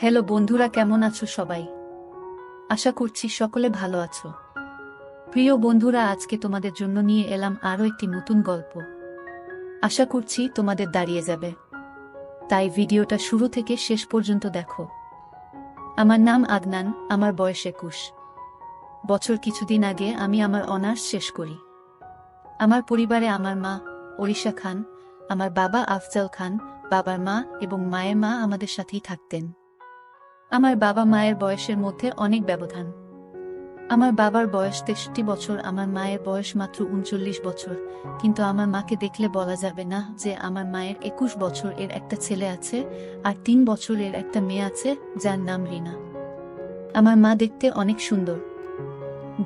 Hello বন্ধুরা, কেমন আছো সবাই? আশা করছি সকলে ভালো আছো। প্রিয় বন্ধুরা, আজকে তোমাদের জন্য নিয়ে এলাম আরও একটি নতুন গল্প। আশা করছি তোমাদের দাঁড়িয়ে যাবে। তাই ভিডিওটা শুরু থেকে শেষ পর্যন্ত দেখো। আমার নাম আদনান, আমার বয়স একুশ। বছর কিছুদিন আগে আমি আমার অনার্স শেষ করি। আমার পরিবারে আমার মা ওড়িশা খান, আমার বাবা আফজাল খান, বাবার মা এবং মায়ের মা আমাদের সাথেই থাকতেন। আমার বাবা মায়ের বয়সের মধ্যে অনেক ব্যবধান। আমার বাবার বয়স তেষট্টি বছর, আমার মায়ের বয়স মাত্র উনচল্লিশ বছর। কিন্তু আমার মাকে দেখলে বলা যাবে না যে আমার মায়ের একুশ বছর এর একটা ছেলে আছে আর তিন বছরের একটা মেয়ে আছে যার নাম রিনা। আমার মা দেখতে অনেক সুন্দর।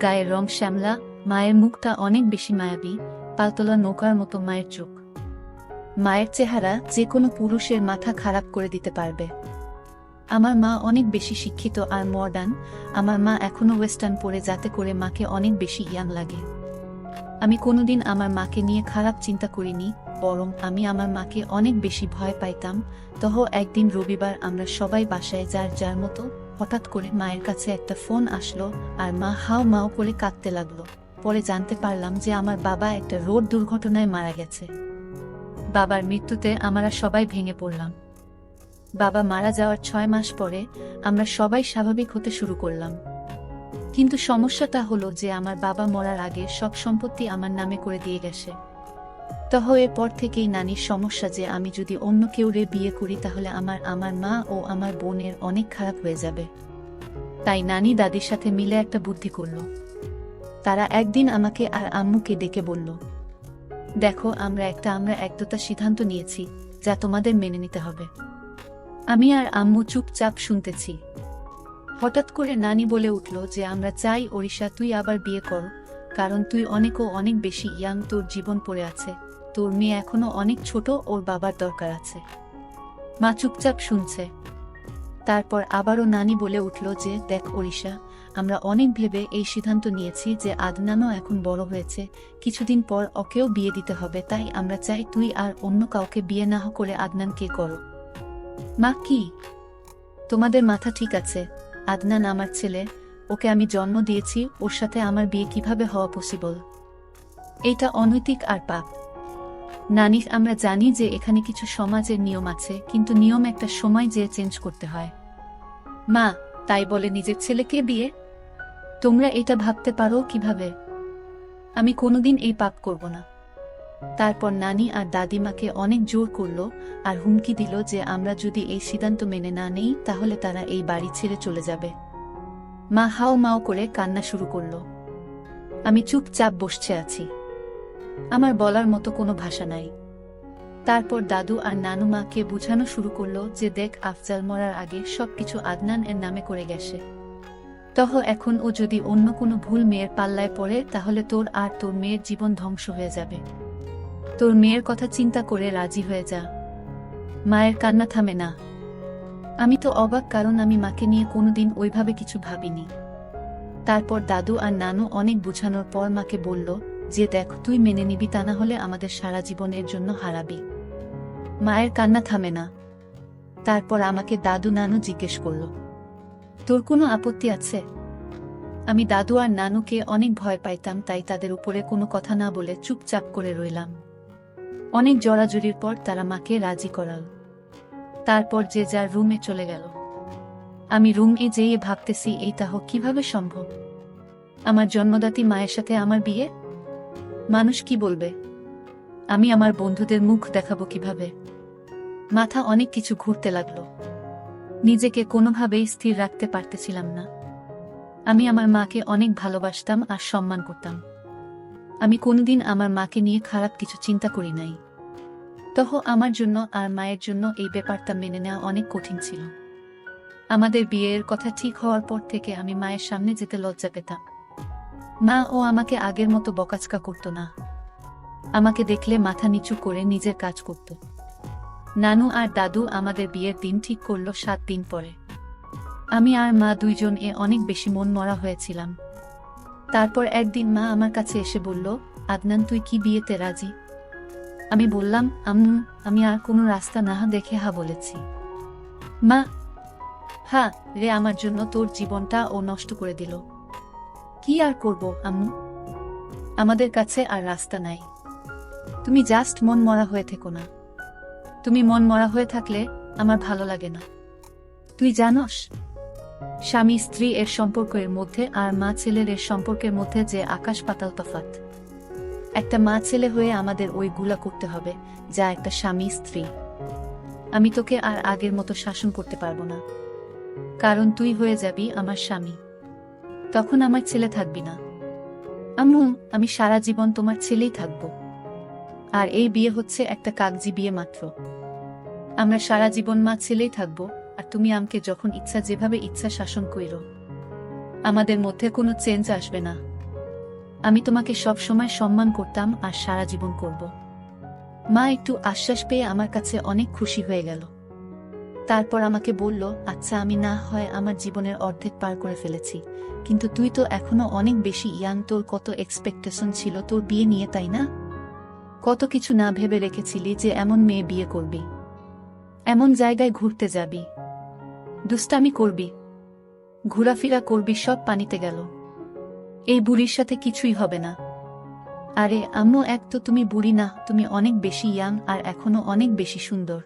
গায়ের রং শ্যামলা, মায়ের মুখটা অনেক বেশি মায়াবী পালতোলা নৌকার মতো মায়ের চোখ। মায়ের চেহারা যে কোনো পুরুষের মাথা খারাপ করে দিতে পারবে। আমার মা অনেক বেশি শিক্ষিত আর মডার্ন আমার মা এখনও ওয়েস্টার্ন পরে যাতে করে মাকে অনেক বেশি ইয়াং লাগে। আমি কোনোদিন আমার মাকে নিয়ে খারাপ চিন্তা করিনি, বরং আমি আমার মাকে অনেক বেশি ভয় পাইতাম। তহ একদিন রবিবার আমরা সবাই বাসায় যার যার মতো হঠাৎ করে মায়ের কাছে একটা ফোন আসলো আর মা হাও মাও করে কাঁদতে লাগল। পরে জানতে পারলাম যে আমার বাবা একটা রোড দুর্ঘটনায় মারা গেছে। বাবার মৃত্যুতে আমরা সবাই ভেঙে পড়লাম। বাবা মারা যাওয়ার ছয় মাস পরে আমরা সবাই স্বাভাবিক হতে শুরু করলাম। কিন্তু সমস্যাটা হলো যে আমার বাবা মরার আগে সব সম্পত্তি আমার নামে করে দিয়ে গেছে। তহ এরপর থেকেই নানির সমস্যা যে আমি যদি অন্য কেউ রে বিয়ে করি তাহলে আমার আমার মা ও আমার বোনের অনেক খারাপ হয়ে যাবে। তাই নানি দাদির সাথে মিলে একটা বুদ্ধি করল। তারা একদিন আমাকে আর আম্মুকে ডেকে বলল, দেখো, আমরা একটা, আমরা একদতা সিদ্ধান্ত নিয়েছি যা তোমাদের মেনে নিতে হবে। আমি আর আম্মু চুপচাপ শুনতেছি। হঠাৎ করে নানি বলে উঠল যে আমরা চাই ওড়িশা তুই আবার বিয়ে কর, কারণ তুই অনেকও অনেক বেশি ইয়াং তোর জীবন পড়ে আছে, তোর মেয়ে এখনও অনেক ছোট, ওর বাবার দরকার আছে। মা চুপচাপ শুনছে। তারপর আবারও নানি বলে উঠল যে, দেখ ওড়িশা আমরা অনেক ভেবে এই সিদ্ধান্ত নিয়েছি যে আদনানও এখন বড় হয়েছে, কিছুদিন পর ওকেও বিয়ে দিতে হবে, তাই আমরা চাই তুই আর অন্য কাউকে বিয়ে না করে আদনানকে করো। মা, কি? তোমাদের মাথা ঠিক আছে। আদনান আমার ছেলে, ওকে আমি জন্ম দিয়েছি, ওর সাথে আমার বিয়ে কীভাবে হওয়া পসিবল এটা অনৈতিক আর পাপ। নানি, আমরা জানি যে এখানে কিছু সমাজের নিয়ম আছে, কিন্তু নিয়ম একটা সময় যে চেঞ্জ করতে হয়। মা, তাই বলে নিজের ছেলেকে বিয়ে? তোমরা এটা ভাবতে পারো কীভাবে? আমি কোনোদিন এই পাপ করব না। তারপর নানি আর দাদিমাকে অনেক জোর করল আর হুমকি দিল যে আমরা যদি এই সিদ্ধান্ত মেনে না নেই, তাহলে তারা এই বাড়ি ছেড়ে চলে যাবে। মা হাও মাও করে কান্না শুরু করল। আমি চুপচাপ বসছে আছি। আমার বলার মতো কোনো ভাষা নাই। তারপর দাদু আর নানু মাকে বুঝানো শুরু করল যে দেখ, আফজাল মরার আগে সবকিছু আদনান এর নামে করে গেছে। তহ, এখন ও যদি অন্য কোনো ভুল মেয়ের পাল্লায় পড়ে, তাহলে তোর আর তোর মেয়ের জীবন ধ্বংস হয়ে যাবে। তোর মেয়ের কথা চিন্তা করে রাজি হয়ে যা। মায়ের কান্না থামে না। আমি তো অবাক কারণ আমি মাকে নিয়ে কোনোদিন ওইভাবে কিছু ভাবিনি। তারপর দাদু আর নানু অনেক বুঝানোর পর মাকে বলল যে, দেখ, তুই মেনে নিবি, তা না হলে আমাদের সারা জীবনের জন্য হারাবি। মায়ের কান্না থামে না। তারপর আমাকে দাদু নানু জিজ্ঞেস করল, তোর কোনো আপত্তি আছে? আমি দাদু আর নানুকে অনেক ভয় পাইতাম, তাই তাদের উপরে কোনো কথা না বলে চুপচাপ করে রইলাম। অনেক জড়াজড়ির পর তারা মাকে রাজি করাল। তারপর যে যার রুমে চলে গেল। আমি রুমে যেয়ে ভাবতেছি এই তাহ কীভাবে সম্ভব? আমার জন্মদাতি মায়ের সাথে আমার বিয়ে? মানুষ কি বলবে? আমি আমার বন্ধুদের মুখ দেখাবো কীভাবে? মাথা অনেক কিছু ঘুরতে লাগল। নিজেকে কোনোভাবেই স্থির রাখতে পারতেছিলাম না। আমি আমার মাকে অনেক ভালোবাসতাম আর সম্মান করতাম। আমি কোনোদিন আমার মাকে নিয়ে খারাপ কিছু চিন্তা করি নাই। তহ আমার জন্য আর মায়ের জন্য এই ব্যাপারটা মেনে নেওয়া অনেক কঠিন ছিল। আমাদের বিয়ের কথা ঠিক হওয়ার পর থেকে আমি মায়ের সামনে যেতে লজ্জা পেতাম। মা ও আমাকে আগের মতো বকাচকা করতো না। আমাকে দেখলে মাথা নিচু করে নিজের কাজ করত। নানু আর দাদু আমাদের বিয়ের দিন ঠিক করল সাত দিন পরে। আমি আর মা দুইজন এ অনেক বেশি মন মরা হয়েছিলাম। তারপর একদিন মা আমার কাছে এসে বলল, আদনান, তুই কি বিয়েতে রাজি? আমি বললাম, আম্মু, আমি আর কোনো রাস্তা না দেখে হা বলেছি। মা হ্যাঁ রে আমার জন্য তোর জীবনটা ও নষ্ট করে দিল। কি আর করব, আম্মু? আমাদের কাছে আর রাস্তা নাই। তুমি জাস্ট মন মরা হয়ে থেকো না। তুমি মন মরা হয়ে থাকলে আমার ভালো লাগে না। তুই জানস, স্বামী স্ত্রী এর সম্পর্কের মধ্যে আর মা ছেলের এর সম্পর্কের মধ্যে যে আকাশ পাতাল তফাত একটা মা ছেলে হয়ে আমাদের ওইগুলা করতে হবে, যা একটা স্বামী স্ত্রী। আমি তোকে আর আগের মতো শাসন করতে পারব না। কারণ তুই হয়ে যাবি আমার স্বামী। তখন আমার ছেলে থাকবি না। আম্মু, আমি সারা জীবন তোমার ছেলেই থাকব। আর এই বিয়ে হচ্ছে একটা কাগজি বিয়ে মাত্র। আমরা সারা জীবন মা ছেলেই থাকব, আর তুমি আমাকে যখন ইচ্ছা যেভাবে ইচ্ছা শাসন কইরো। আমাদের মধ্যে কোনো চেঞ্জ আসবে না। আমি তোমাকে সব সময় সম্মান করতাম আর সারা জীবন করব। মা একটু আশ্বাস পেয়ে আমার কাছে অনেক খুশি হয়ে গেল। তারপর আমাকে বলল আচ্ছা আমি না হয় আমার জীবনের অর্ধেক পার করে ফেলেছি। কিন্তু তুই তো এখনও অনেক বেশি ইয়াং, তোর কত এক্সপেকটেশন ছিল তোর বিয়ে নিয়ে, তাই না? কত কিছু না ভেবে রেখেছিলি যে এমন মেয়ে বিয়ে করবি। এমন জায়গায় ঘুরতে যাবি। দুষ্টামি করবি। ঘোরাফেরা করবি, সব পানিতে গেল। এই বুড়ির সাথে কিছুই হবে না। আরে, আম্মু, এক তো তুমি বুড়ি না, তুমি অনেক বেশি ইয়াং আর এখনও অনেক বেশি সুন্দর।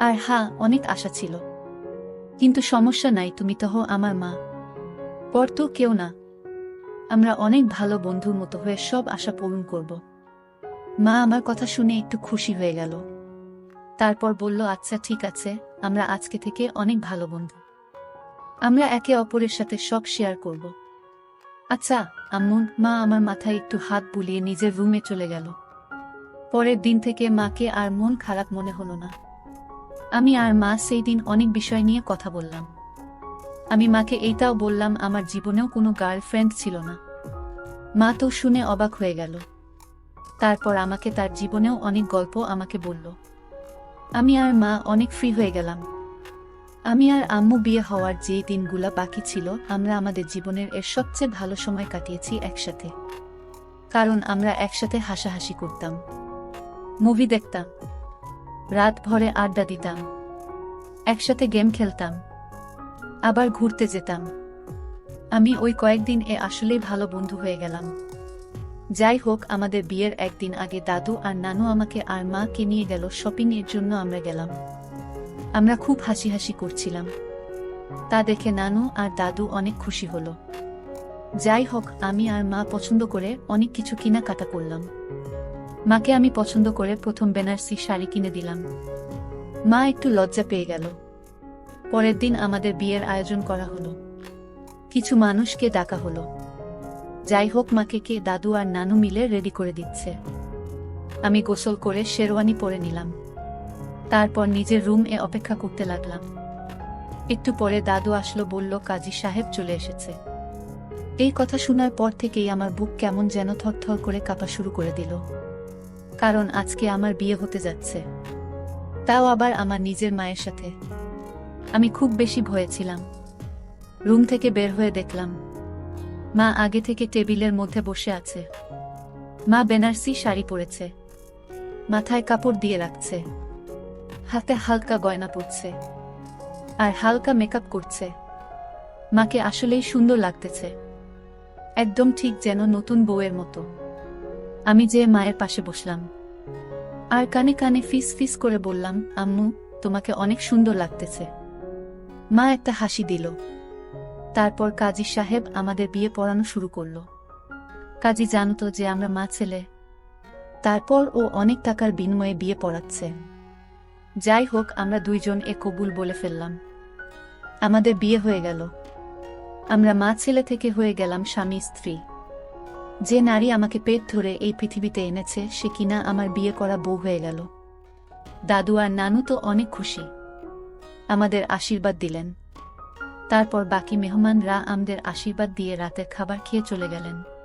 আর হা অনেক আশা ছিল। কিন্তু সমস্যা নাই, তুমি তো হো আমার মা। পর তো কেউ না। আমরা অনেক ভালো বন্ধুর মতো হয়ে সব আশা পূরণ করব। মা আমার কথা শুনে একটু খুশি হয়ে গেল। তারপর বলল আচ্ছা ঠিক আছে, আমরা আজকে থেকে অনেক ভালো বন্ধু। আমরা একে অপরের সাথে সব শেয়ার করব। আচ্ছা আম্মুন মা আমার মাথায় একটু হাত বুলিয়ে নিজের রুমে চলে গেল। পরের দিন থেকে মাকে আর মন খারাপ মনে হলো না। আমি আর মা সেই দিন অনেক বিষয় নিয়ে কথা বললাম। আমি মাকে এইটাও বললাম, আমার জীবনেও কোনো গার্লফ্রেন্ড ছিল না। মা তো শুনে অবাক হয়ে গেল। তারপর আমাকে তার জীবনেও অনেক গল্প আমাকে বলল। আমি আর মা অনেক ফ্রি হয়ে গেলাম। আমি আর আম্মু বিয়ে হওয়ার যে দিনগুলা বাকি ছিল, আমরা আমাদের জীবনের এর সবচেয়ে ভালো সময় কাটিয়েছি একসাথে। কারণ আমরা একসাথে হাসাহাসি করতাম। মুভি দেখতাম। রাত ভরে আড্ডা দিতাম। একসাথে গেম খেলতাম। আবার ঘুরতে যেতাম। আমি ওই কয়েকদিন এ আসলেই ভালো বন্ধু হয়ে গেলাম। যাই হোক, আমাদের বিয়ের একদিন আগে দাদু আর নানু আমাকে আর মাকে নিয়ে গেল শপিং এর জন্য আমরা গেলাম। আমরা খুব হাসি হাসি করছিলাম। তা দেখে নানু আর দাদু অনেক খুশি হলো। যাই হোক, আমি আর মা পছন্দ করে অনেক কিছু কেনাকাটা করলাম। মাকে আমি পছন্দ করে প্রথম বেনারসি শাড়ি কিনে দিলাম। মা একটু লজ্জা পেয়ে গেল। পরের দিন আমাদের বিয়ের আয়োজন করা হলো। কিছু মানুষকে ডাকা হলো। যাই হোক, মাকে কে দাদু আর নানু মিলে রেডি করে দিচ্ছে। আমি গোসল করে শেরওয়ানি পরে নিলাম। তারপর নিজের রুম এ অপেক্ষা করতে লাগলাম। একটু পরে দাদু আসলো, বলল, কাজী সাহেব চলে এসেছে। এই কথা শোনার পর থেকেই আমার বুক কেমন যেন থরথর করে কাঁপা শুরু করে দিল। কারণ আজকে আমার বিয়ে হতে যাচ্ছে। তাও আবার আমার নিজের মায়ের সাথে। আমি খুব বেশি ভয়ে ছিলাম। রুম থেকে বের হয়ে দেখলাম, মা আগে থেকে টেবিলের মধ্যে বসে আছে। মা বেনারসি শাড়ি পরেছে। মাথায় কাপড় দিয়ে রাখছে। হাতে হালকা গয়না পরছে। আর হালকা মেকআপ করছে। মাকে আসলেই সুন্দর লাগতেছে। একদম ঠিক যেন নতুন বউয়ের মতো। আমি যে মায়ের পাশে বসলাম। আর কানে কানে ফিস ফিস করে বললাম, আম্মু, তোমাকে অনেক সুন্দর লাগতেছে। মা একটা হাসি দিল। তারপর কাজী সাহেব আমাদের বিয়ে পড়ানো শুরু করল। কাজী জানতো যে আমরা মা ছেলে। তারপর ও অনেক টাকার বিনিময়ে বিয়ে পড়াচ্ছে। যাই হোক, আমরা দুইজন এ কবুল বলে ফেললাম। আমাদের বিয়ে হয়ে গেল। আমরা মা ছেলে থেকে হয়ে গেলাম স্বামী, স্ত্রী। যে নারী আমাকে পেট ধরে এই পৃথিবীতে এনেছে, সে কিনা আমার বিয়ে করা বউ হয়ে গেল। দাদু আর নানু তো অনেক খুশি। আমাদের আশীর্বাদ দিলেন। তারপর বাকি মেহমানরা আমাদের আশীর্বাদ দিয়ে রাতের খাবার খেয়ে চলে গেলেন।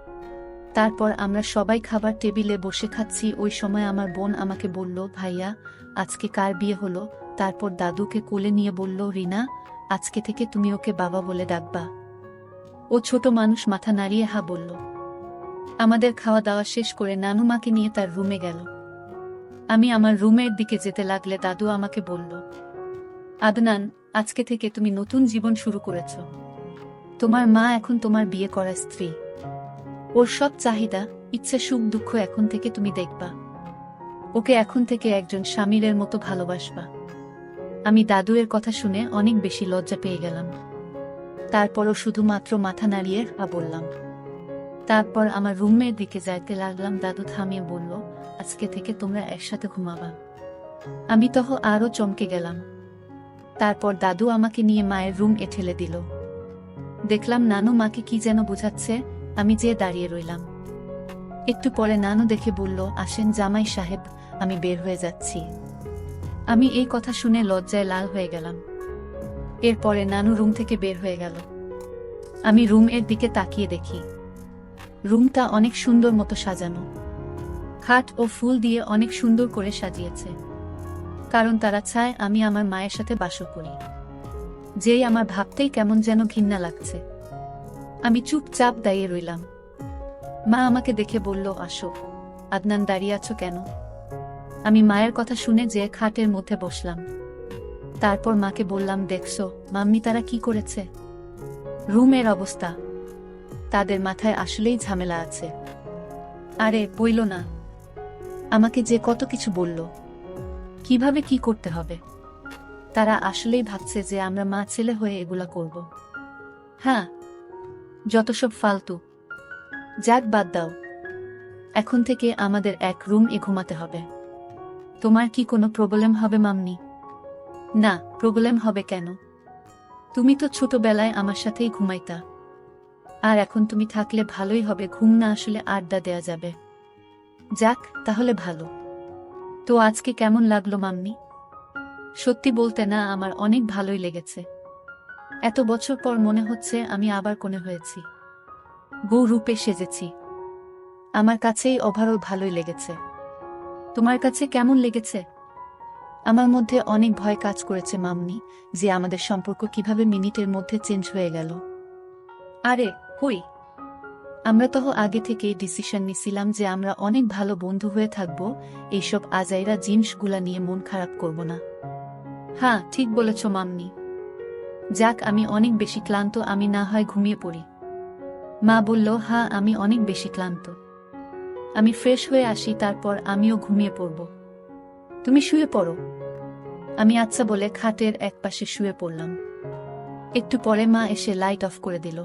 তারপর আমরা সবাই খাবার টেবিলে বসে খাচ্ছি। ওই সময় আমার বোন আমাকে বলল, ভাইয়া, আজকে কার বিয়ে হলো? তারপর দাদুকে কোলে নিয়ে বলল, রিনা, আজকে থেকে তুমি ওকে বাবা বলে ডাকবা। ও ছোট মানুষ মাথা নাড়িয়ে হা বলল। আমাদের খাওয়া দাওয়া শেষ করে নানু মাকে নিয়ে তার রুমে গেল। আমি আমার রুমের দিকে যেতে লাগলে দাদু আমাকে বলল, আদনান, আজকে থেকে তুমি নতুন জীবন শুরু করেছ। তোমার মা এখন তোমার বিয়ে করা স্ত্রী। ওর সব চাহিদা, ইচ্ছে, সুখ, দুঃখ এখন থেকে তুমি দেখবা। ওকে এখন থেকে একজন স্বামীরের মতো ভালোবাসবা। আমি দাদুয়ের কথা শুনে অনেক বেশি লজ্জা পেয়ে গেলাম। তারপরও শুধুমাত্র মাথা নাড়িয়ে আ বললাম, তারপর আমার রুমের দিকে যাইতে লাগলাম, দাদু থামিয়ে বলল, আজকে থেকে তোমরা একসাথে ঘুমাবা। আমি তহ আরও চমকে গেলাম। তারপর দাদু আমাকে নিয়ে মায়ের রুম এ ঠেলে দিল। দেখলাম নানু মাকে কি যেন বোঝাচ্ছে আমি যেয়ে দাঁড়িয়ে রইলাম। একটু পরে নানু দেখে বলল, আসেন জামাই সাহেব, আমি বের হয়ে যাচ্ছি। আমি এই কথা শুনে লজ্জায় লাল হয়ে গেলাম। এরপরে নানু রুম থেকে বের হয়ে গেল। আমি রুম এর দিকে তাকিয়ে দেখি। রুমটা অনেক সুন্দর মতো সাজানো। খাট ও ফুল দিয়ে অনেক সুন্দর করে সাজিয়েছে। কারণ তারা চায় আমি আমার মায়ের সাথে বাস করি। যেই আমার ভাবতেই কেমন যেন ঘৃণা লাগছে। আমি চুপচাপ দাঁড়িয়ে রইলাম। মা আমাকে দেখে বলল, আসো। আদনান, দাঁড়িয়ে আছো কেন? আমি মায়ের কথা শুনে যে খাটের মধ্যে বসলাম। তারপর মাকে বললাম, দেখছ, মাম্মি তারা কি করেছে? রুমের অবস্থা। তাদের মাথায় আসলেই ঝামেলা আছে। আরে, বইল না। আমাকে যে কত কিছু বলল। কীভাবে কি করতে হবে? তারা আসলেই ভাবছে যে আমরা মা ছেলে হয়ে এগুলা করব। হ্যাঁ যত সব ফালতু। যাক, বাদ দাও। এখন থেকে আমাদের এক রুম এ ঘুমাতে হবে। তোমার কি কোনো প্রবলেম হবে মামনি না, প্রবলেম হবে কেন? তুমি তো ছোটবেলায় আমার সাথেই ঘুমাইতা। আর এখন তুমি থাকলে ভালোই হবে, ঘুম না আসলে আড্ডা দেয়া যাবে। যাক, তাহলে ভালো। তো আজকে কেমন লাগল, মাম্মি? সত্যি বলতে না, আমার অনেক ভালোই লেগেছে। এত বছর পর মনে হচ্ছে আমি আবার কোণে হয়েছি। বউ রূপে সেজেছি। আমার কাছেই ওভারঅল ভালোই লেগেছে। তোমার কাছে কেমন লেগেছে? আমার মধ্যে অনেক ভয় কাজ করেছে মামনি, যে আমাদের সম্পর্ক কীভাবে মিনিটের মধ্যে চেঞ্জ হয়ে গেল। আরে হই আমরা তো আগে থেকেই ডিসিশন নিছিলাম যে আমরা অনেক ভালো বন্ধু হয়ে থাকব, এইসব আজাইরা জিনিসগুলা নিয়ে মন খারাপ করব না। হ্যাঁ ঠিক বলেছ মামনি। যাক আমি অনেক বেশি ক্লান্ত, আমি না হয় ঘুমিয়ে পড়ি। মা বলল হ্যাঁ আমি অনেক বেশি ক্লান্ত। আমি ফ্রেশ হয়ে আসি, তারপর আমিও ঘুমিয়ে পড়ব। তুমি শুয়ে পড়ো। আমি আচ্ছা বলে খাটের একপাশে শুয়ে পড়লাম। একটু পরে মা এসে লাইট অফ করে দিল।